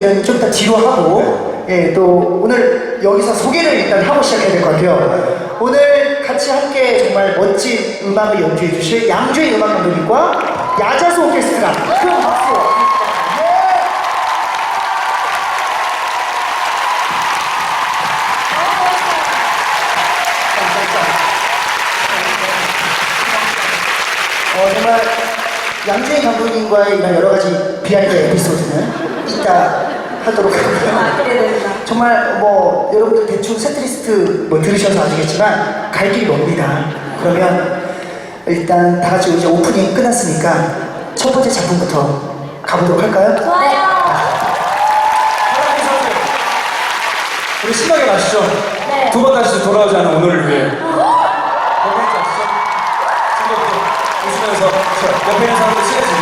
좀 이따 뒤로 하고 예, 또 오늘 여기서 소개를 일단 하고 시작해야 될 것 같아요. 오늘 같이 함께 정말 멋진 음악을 연주해 주실 양주의 음악 감독님과 야자수 오케스트라 큰 박수. 어, 정말 양주희 감독님과의 이런 여러 가지 비하인드 에피소드는 이따 하도록 하고요. 정말 뭐 여러분들 대충 세트리스트 뭐 들으셔서 아시겠지만 갈 길이 멉니다. 그러면 일단 다 같이 이제 오프닝 끝났으니까 첫 번째 작품부터 가보도록 할까요? 좋아요. 우리 신나게 가시죠. 네. 두 번 다시 돌아오지 않은 오늘을 위해. 옆에 있지 않으시죠? 즐겁게 웃으면서 저 옆에 있는 사람들 친해지고.